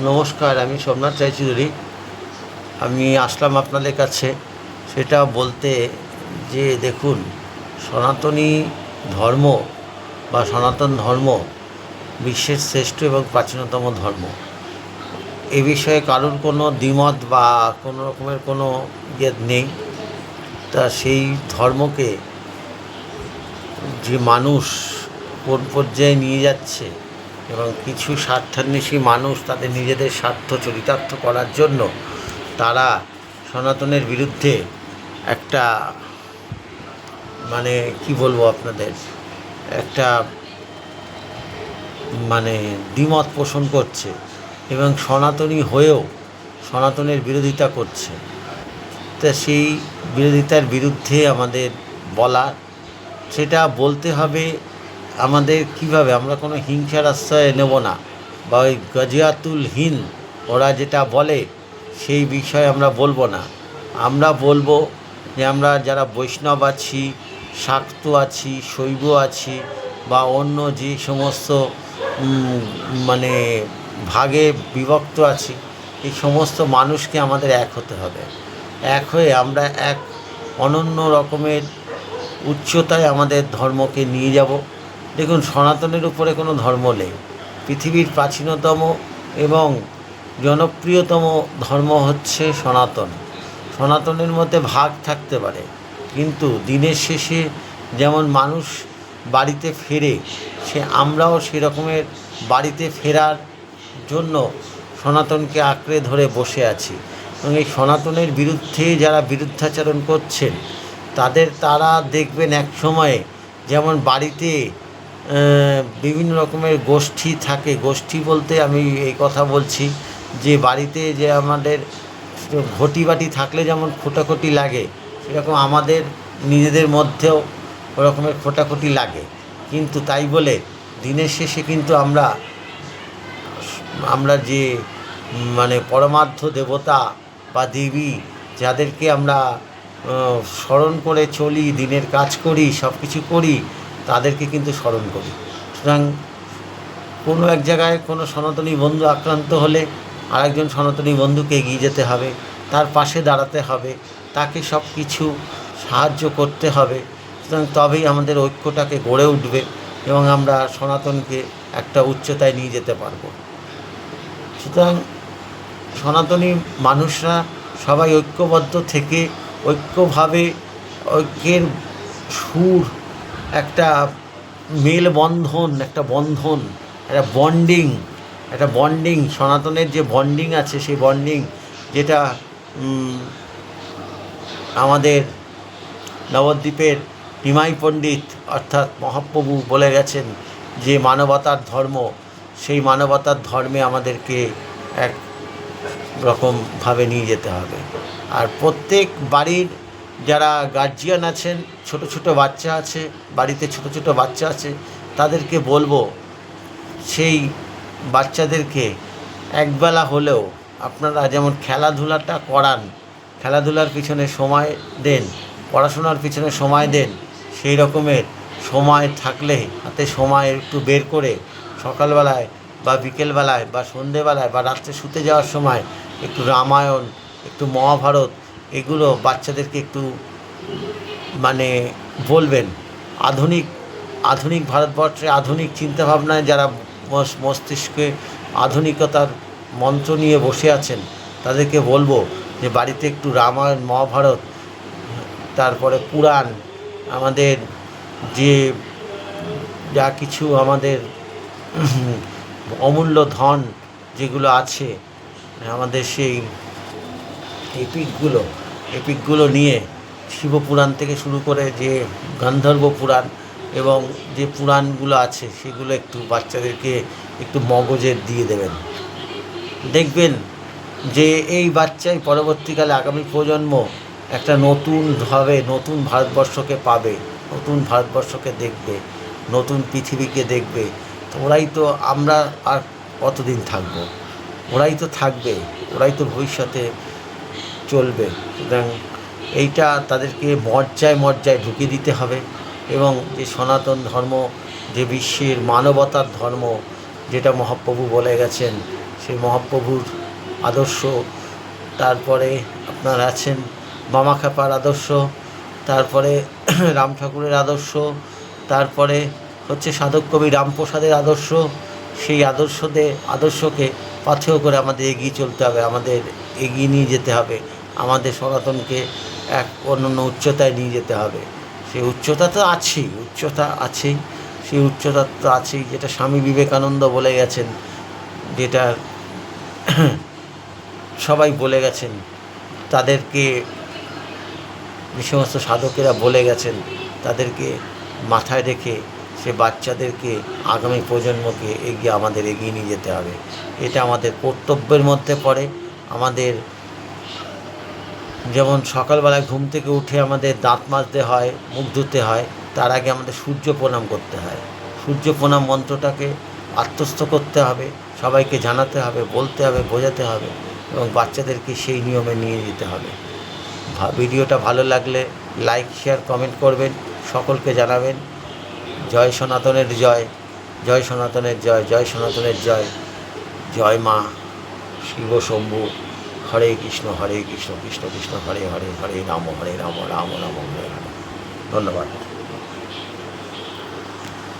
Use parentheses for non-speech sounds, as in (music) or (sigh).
নমস্কার, আমি সোমনাথ রায়চৌধুরী আমি আসলাম আপনাদের কাছে। সেটা বলতে যে, দেখুন, সনাতনী ধর্ম বা সনাতন ধর্ম বিশ্বের শ্রেষ্ঠ এবং প্রাচীনতম ধর্ম। এ বিষয়ে কারোর কোনো দ্বিমত বা কোনো রকমের কোনো ইয়ে নেই। তা সেই ধর্মকে যে মানুষ কোন পর্যায়ে নিয়ে যাচ্ছে এবং কিছু স্বার্থান্বেষী মানুষ তাদের নিজেদের স্বার্থ চরিতার্থ করার জন্য তারা সনাতনের বিরুদ্ধে একটা মানে কি বলব আপনাদের, একটা মানে দ্বিমত পোষণ করছে এবং সনাতনী হয়েও সনাতনের বিরোধিতা করছে। তা সেই বিরোধিতার বিরুদ্ধে আমাদের বলা সেটা বলতে হবে আমাদের কীভাবে? আমরা কোনো হিংসার আশ্রয় নেব না। বা ওই গজিয়াতুল হিন ওরা যেটা বলে, সেই বিষয়ে আমরা বলব না। আমরা বলব যে আমরা যারা বৈষ্ণব আছি, শাক্ত আছি, শৈব আছি, বা অন্য যে সমস্ত মানে ভাগে বিভক্ত আছি, এই সমস্ত মানুষকে আমাদের এক হতে হবে। এক হয়ে আমরা এক অনন্য রকমের উচ্চতায় আমাদের ধর্মকে নিয়ে যাব। দেখুন, সনাতনের উপরে কোনো ধর্ম নেই। পৃথিবীর প্রাচীনতম এবং জনপ্রিয়তম ধর্ম হচ্ছে সনাতন। সনাতনের মধ্যে ভাগ থাকতে পারে, কিন্তু দিনের শেষে যেমন মানুষ বাড়িতে ফেরে, সে আমরাও সেরকমের বাড়িতে ফেরার জন্য সনাতনকে আঁকড়ে ধরে বসে আছি। এবং এই সনাতনের বিরুদ্ধে যারা বিরুদ্ধাচরণ করছেন, তাদের তারা দেখবেন এক সময়ে যেমন বাড়িতে বিভিন্ন রকমের গোষ্ঠী থাকে। গোষ্ঠী বলতে আমি এই কথা বলছি যে বাড়িতে যে আমাদের ঘটি বাটি থাকলে যেমন খোটাখুটি লাগে সেরকম আমাদের নিজেদের মধ্যেও ওরকমের খোটাখুটি লাগে। কিন্তু তাই বলে দিনের শেষে কিন্তু আমরা আমরা যে মানে পরমার্থ দেবতা বা দেবী যাদেরকে আমরা স্মরণ করে চলি, দিনের কাজ করি সব কিছু করি তাদেরকে কিন্তু স্মরণ করি। সুতরাং কোনো এক জায়গায় কোনো সনাতনী বন্ধু আক্রান্ত হলে আরেকজন সনাতনী বন্ধুকে এগিয়ে যেতে হবে, তার পাশে দাঁড়াতে হবে, তাকে সব কিছু সাহায্য করতে হবে। সুতরাং তবেই আমাদের ঐক্যটাকে গড়ে উঠবে এবং আমরা সনাতনকে একটা উচ্চতায় নিয়ে যেতে পারব। সুতরাং সনাতনী মানুষরা সবাই ঐক্যবদ্ধ থেকে ঐক্যভাবে ঐক্যের সুর একটা মেলবন্ধন, একটা বন্ধন, একটা বন্ডিং একটা বন্ডিং সনাতনের যে বন্ডিং আছে সেই বন্ডিং যেটা আমাদের নবদ্বীপের নিমাই পণ্ডিত অর্থাৎ মহাপ্রভু বলে গেছেন যে মানবতার ধর্ম, সেই মানবতার ধর্মে আমাদেরকে এক রকমভাবে নিয়ে যেতে হবে। আর প্রত্যেক বাড়ির যারা গার্জিয়ান আছেন, ছোট ছোট বাচ্চা আছে, বাড়িতে ছোট ছোট বাচ্চা আছে, তাদেরকে বলব, সেই বাচ্চাদেরকে একবেলা হলেও আপনারা যেমন খেলাধুলাটা করান, খেলাধুলার পিছনে সময় দেন, পড়াশোনার পিছনে সময় দেন, সেই রকমের সময় থাকলে, হাতে সময় একটু বের করে সকালবেলায় বা বিকেলবেলায় বা সন্ধেবেলায় বা রাত্রে শুতে যাওয়ার সময় একটু রামায়ণ, একটু মহাভারত এগুলো বাচ্চাদেরকে একটু মানে বলবেন। আধুনিক আধুনিক ভারতবর্ষে আধুনিক চিন্তাভাবনায় যারা মস্তিষ্কে আধুনিকতার মন্ত্র নিয়ে বসে আছেন, তাদেরকে বলব যে বাড়িতে একটু রামায়ণ, মহাভারত, তারপরে পুরাণ, আমাদের যে যা কিছু আমাদের অমূল্য ধন যেগুলো আছে, আমাদের সেই এপিকগুলো এপিকগুলো নিয়ে শিবপুরাণ থেকে শুরু করে যে গান্ধর্ব পুরাণ এবং যে পুরাণগুলো আছে, সেগুলো একটু বাচ্চাদেরকে একটু মগজের দিয়ে দেবেন। দেখবেন যে এই বাচ্চাই পরবর্তীকালে আগামী প্রজন্ম একটা নতুনভাবে নতুন ভারতবর্ষকে পাবে, নতুন ভারতবর্ষকে দেখবে, নতুন পৃথিবীকে দেখবে। তো ওরাই তো আমরা আর কতদিন থাকব? ওরাই তো থাকবে, ওরাই তো ভবিষ্যতে চলবে। সুতরাং এইটা তাদেরকে মজ্জায় মজ্জায় ঢুকিয়ে দিতে হবে এবং যে সনাতন ধর্ম, যে বিশ্বের মানবতার ধর্ম যেটা মহাপ্রভু বলে গেছেন, সেই মহাপ্রভুর আদর্শ। তারপরে আপনার আছেন মামা খাপার আদর্শ, তারপরে (clears throat) রাম ঠাকুরের আদর্শ, তারপরে হচ্ছে সাধক কবি রামপ্রসাদের আদর্শ। সেই আদর্শদের, আদর্শকে পাথেয় করে আমাদের এগিয়ে চলতে হবে, আমাদের এগিয়ে নিয়ে যেতে হবে। আমাদের সনাতনকে এক অন্যান্য উচ্চতায় নিয়ে যেতে হবে। সেই উচ্চতা তো আছেই, উচ্চতা আছেই, সেই উচ্চতা তো আছেই, যেটা স্বামী বিবেকানন্দ বলে গেছেন, যেটা সবাই বলে গেছেন, তাদেরকে যে সমস্ত সাধকেরা বলে গেছেন, তাদেরকে মাথায় রেখে সে বাচ্চাদেরকে আগামী প্রজন্মকে এগিয়ে আমাদের এগিয়ে নিয়ে যেতে হবে। এটা আমাদের কর্তব্যের মধ্যে পড়ে, আমাদের যেমন সকালবেলায় ঘুম থেকে উঠে আমাদের দাঁত মাজতে হয়, মুখ ধুতে হয়, তার আগে আমাদের সূর্য প্রণাম করতে হয়। সূর্য প্রণাম মন্ত্রটাকে আত্মস্থ করতে হবে, সবাইকে জানাতে হবে, বলতে হবে, বোঝাতে হবে এবং বাচ্চাদেরকে সেই নিয়মে নিয়ে যেতে হবে। ভিডিওটা ভালো লাগলে লাইক, শেয়ার, কমেন্ট করবেন, সকলকে জানাবেন। জয় সনাতনের জয় জয় সনাতনের জয় জয় সনাতনের জয় জয় মা, শিব শম্ভু। হরে কৃষ্ণ হরে কৃষ্ণ কৃষ্ণ কৃষ্ণ, হরে হরে হরে, রাম হরে, রাম রাম রাম, হরে হরে। ধন্যবাদ।